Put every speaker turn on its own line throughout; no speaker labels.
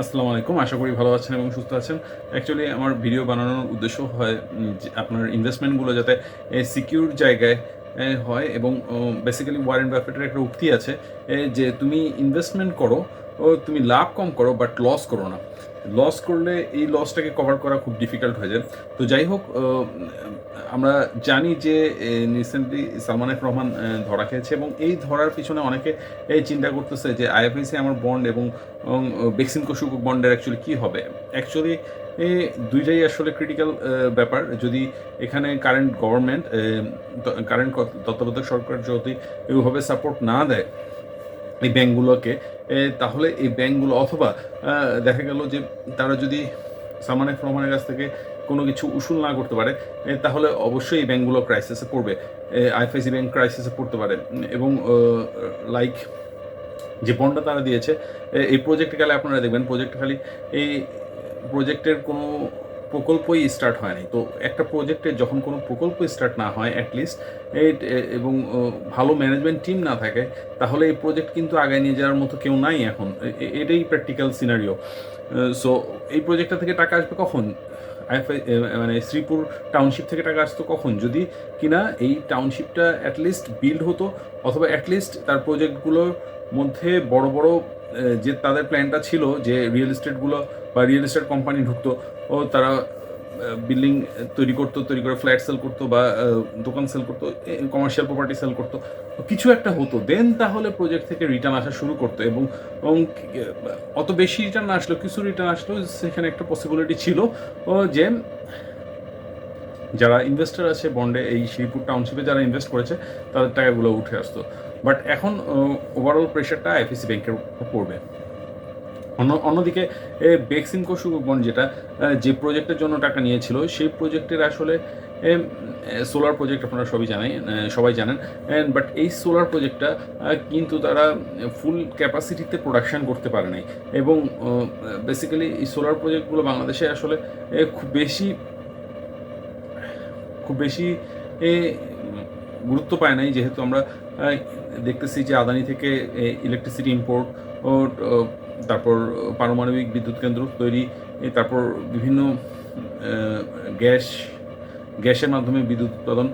আসসালামু আলাইকুম। আশা করি ভালো আছেন এবং সুস্থ আছেন। অ্যাকচুয়ালি আমার ভিডিও বানানোর উদ্দেশ্য হয় যে আপনার ইনভেস্টমেন্টগুলো যাতে সিকিউর জায়গায় হয় এবং বেসিক্যালি ওয়ারেন বাফেটের একটা উক্তি আছে যে তুমি ইনভেস্টমেন্ট করো তুমি লাভ কম করো বাট লস করো না। লস করলে এই লসটাকে কভার করা খুব ডিফিকাল্ট হয়ে যায় তো যাই হোক আমরা জানি যে রিসেন্টলি সালমান এফ রহমান ধরা খেয়েছে এবং এই ধরার পিছনে অনেকে এই চিন্তা করতেছে যে আইএফআইসি আমার বন্ড এবং বেক্সিন কশুক বন্ডের অ্যাকচুয়ালি কী হবে? অ্যাকচুয়ালি দুইটাই আসলে ক্রিটিক্যাল ব্যাপার। যদি এখানে কারেন্ট গভর্নমেন্ট কারেন্ট তত্ত্বাবধায়ক সরকার যদি এইভাবে সাপোর্ট না দেয় এই ব্যাঙ্কগুলোকে তাহলে এই ব্যাঙ্কগুলো অথবা দেখা গেল যে তারা যদি সালমান এফ রহমানের কাছ থেকে কোনো কিছু উসুল না করতে পারে তাহলে অবশ্যই এই ব্যাঙ্কগুলো ক্রাইসিসে পড়বে। আইএফআইসি ব্যাঙ্ক ক্রাইসিসে পড়তে পারে। এবং লাইক যে বন্ডটা তারা দিয়েছে এই প্রজেক্টে গেলে আপনারা দেখবেন প্রজেক্ট খালি এই প্রজেক্টের কোনো প্রকল্পই স্টার্ট হয়নি। তো একটা প্রজেক্টে যখন কোনো প্রকল্প স্টার্ট না হয় অ্যাটলিস্ট এবং ভালো ম্যানেজমেন্ট টিম না থাকে, তাহলে এই প্রজেক্ট কিন্তু আগায় নিয়ে যাওয়ার মতো কেউ নাই এখন। এটাই প্র্যাকটিক্যাল সিনারিও সো এই প্রজেক্টটা থেকে টাকা আসবে কখন? মানে শ্রীপুর টাউনশিপ থেকে টাকা আসতো কখন? যদি কিনা এই টাউনশিপটা অ্যাটলিস্ট বিল্ড হতো, অথবা অ্যাটলিস্ট তার প্রজেক্টগুলোর মধ্যে বড় বড় যে তাদের প্ল্যানটা ছিল যে রিয়েল এস্টেটগুলো বা রিয়েল এস্টেট কোম্পানি ঢুকতো, ও তারা বিল্ডিং তৈরি করতো, তৈরি করে ফ্ল্যাট সেল করতো বা দোকান সেল করতো কমার্শিয়াল প্রপার্টি সেল করতো। কিছু একটা হতো। দেন তাহলে প্রজেক্ট থেকে রিটার্ন আসা শুরু করতো এবং অত বেশি রিটার্ন আসলো কিছু রিটার্ন আসলো সেখানে একটা পসিবিলিটি ছিল। যে যারা ইনভেস্টার আছে বন্ডে এই শ্রীপুর টাউনশিপে যারা ইনভেস্ট করেছে, তাদের টাকাগুলো উঠে আসতো। বাট এখন ওভারঅল প্রেশারটা আইএফএসি ব্যাংকের পড়বে। অন্য অন্যদিকে বেক্সিমকো সুবন যেটা যে প্রজেক্টের জন্য টাকা নিয়েছিল, সেই প্রজেক্টের আসলে সোলার প্রজেক্ট আপনারা সবই জানেন সবাই জানেন বাট এই সোলার প্রজেক্টটা কিন্তু তারা ফুল ক্যাপাসিটিতে প্রোডাকশন করতে পারে নাই। এবং বেসিক্যালি এই সোলার প্রজেক্টগুলো বাংলাদেশে আসলে খুব বেশি খুব বেশি গুরুত্ব পায় নাই। যেহেতু আমরা দেখতেছি যে আদানি থেকে ইলেকট্রিসিটি ইম্পোর্ট তারপর পারমাণবিক বিদ্যুৎ কেন্দ্র তৈরি তারপর বিভিন্ন গ্যাস, গ্যাসের মাধ্যমে বিদ্যুৎ উৎপাদন।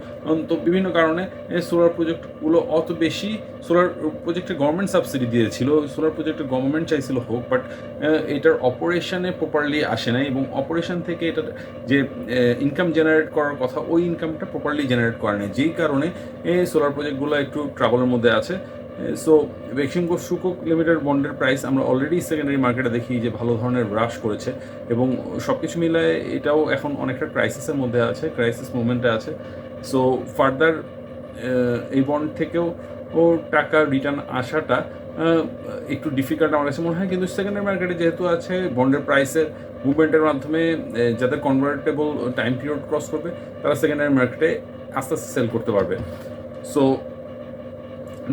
তো বিভিন্ন কারণে সোলার প্রজেক্টগুলো অত বেশি সোলার প্রজেক্টে গভর্নমেন্ট সাবসিডি দিয়েছিল সোলার প্রজেক্টে গভর্নমেন্ট চাইছিল হোক বাট এটার অপারেশানে প্রপারলি আসে নাই এবং অপারেশন থেকে এটা যে ইনকাম জেনারেট করার কথা, ওই ইনকামটা প্রপারলি জেনারেট করে না যেই কারণে এই সোলার প্রজেক্টগুলো একটু ট্রাবলের মধ্যে আছে। সো বেক্সিমকো সুকুক লিমিটেড বন্ডের প্রাইস আমরা অলরেডি সেকেন্ডারি মার্কেটে দেখি যে ভালো ধরনের হ্রাস করেছে এবং সব কিছু মিলায় এটাও এখন অনেকটা ক্রাইসিসের মধ্যে আছে ক্রাইসিস মুভমেন্টে আছে। সো ফার্দার এই বন্ড থেকেও ও টাকা রিটার্ন আসাটা একটু ডিফিকাল্ট আমার কাছে মনে হয়। কিন্তু সেকেন্ডারি মার্কেটে যেহেতু আছে বন্ডের প্রাইসের মুভমেন্টের মাধ্যমে আহ, যাদের কনভার্টেবল টাইম পিরিয়ড ক্রস করবে তারা সেকেন্ডারি মার্কেটে আস্তে আস্তে সেল করতে পারবে। সো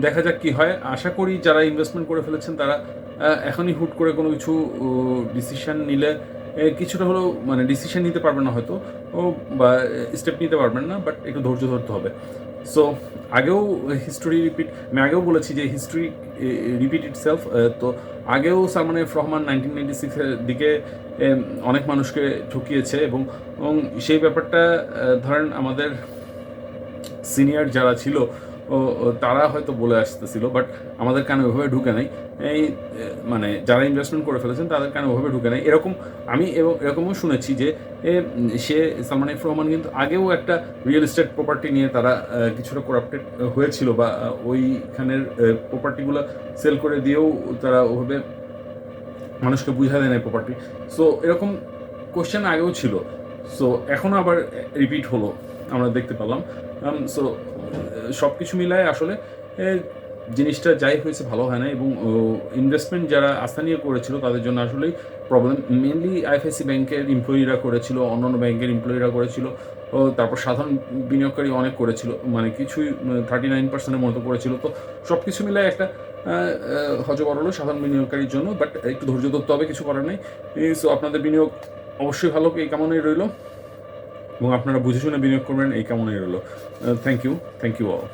দেখা যাক কি হয়। আশা করি যারা ইনভেস্টমেন্ট করে ফেলেছেন তারা এখনই হুট করে কোনো কিছু ডিসিশন নিলে কিছুটা হলেও মানে ডিসিশন নিতে পারবেন না হয়তো, ও, বা স্টেপ নিতে পারবেন না বাট একটু ধৈর্য ধরতে হবে। সো আগেও হিস্টোরি রিপিট আমি আগেও বলেছি যে হিস্ট্রি রিপিট ইট সেলফ তো আগেও Salman F Rahman nineteen ninety সিক্সের দিকে অনেক মানুষকে ঠকিয়েছে এবং সেই ব্যাপারটা ধরেন আমাদের সিনিয়র যারা ছিল তারা হয়তো বলে আসতেছিল বাট আমাদের কানে ওইভাবে ঢুকে নাই। এই মানে যারা ইনভেস্টমেন্ট করে ফেলেছেন, তাদের কানে ওইভাবে ঢুকে নাই। এরকম আমি এবং এরকমও শুনেছি যে সে সালমান এফ রহমান কিন্তু আগেও একটা রিয়েল এস্টেট প্রপার্টি নিয়ে তারা কিছুটা করাপ্টেড হয়েছিল বা ওইখানের প্রপার্টিগুলো সেল করে দিয়েও তারা ওভাবে মানুষকে বুঝা দেয় না প্রপার্টি সো এরকম কোশ্চেন আগেও ছিল। সো এখন আবার রিপিট হলো, আমরা দেখতে পেলাম। সো সব কিছু মিলায় আসলে জিনিসটা যাই হয়েছে ভালো হয় না এবং ইনভেস্টমেন্ট যারা আস্থা নিয়ে করেছিল তাদের জন্য আসলেই প্রবলেম মেনলি আইএফআইসি ব্যাংকের এমপ্লয়িরা করেছিল, অন্যান্য ব্যাংকের এমপ্লয়িরা করেছিল তারপর সাধারণ বিনিয়োগকারী অনেক করেছিল মানে কিছুই থার্টি নাইন পার্সেন্টের মতো করেছিল। তো সব কিছু মিলায় একটা হজবর হলো সাধারণ বিনিয়োগকারীর জন্য বাট একটু ধৈর্য ধরতে হবে, কিছু করার নেই। সো আপনাদের বিনিয়োগ অবশ্যই ভালো, এই কামনাই রইল। এবং আপনারা বুঝে শুনে বিনিয়োগ করবেন এই কামনাই রইল। Thank you thank you all